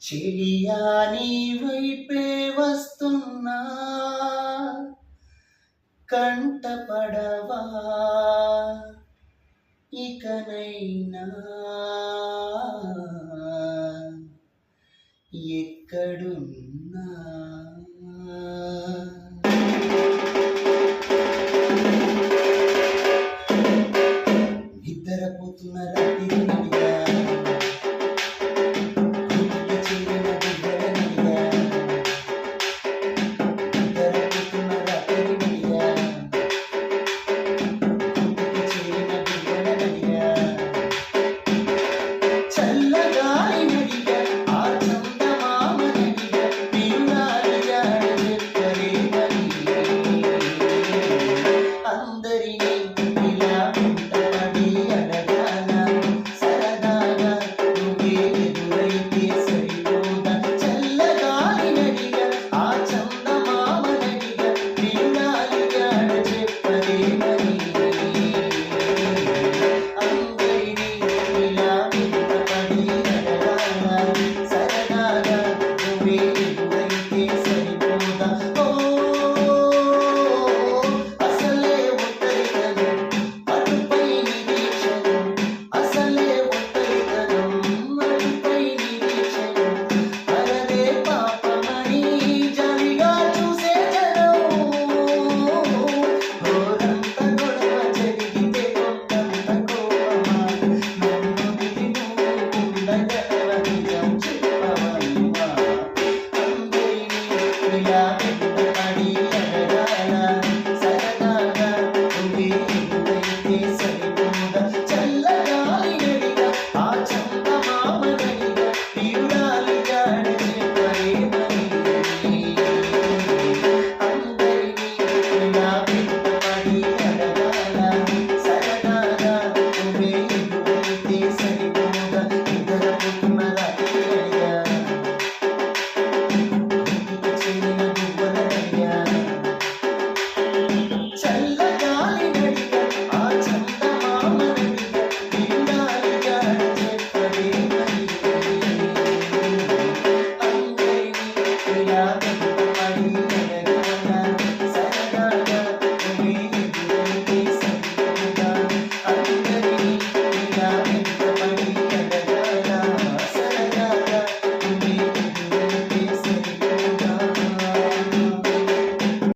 చెలియా నీ వైపే వస్తున్నా. కంటపడవా ఇకనైనా. ఎక్కడున్నా. నిద్రపోతున్న రాత్రి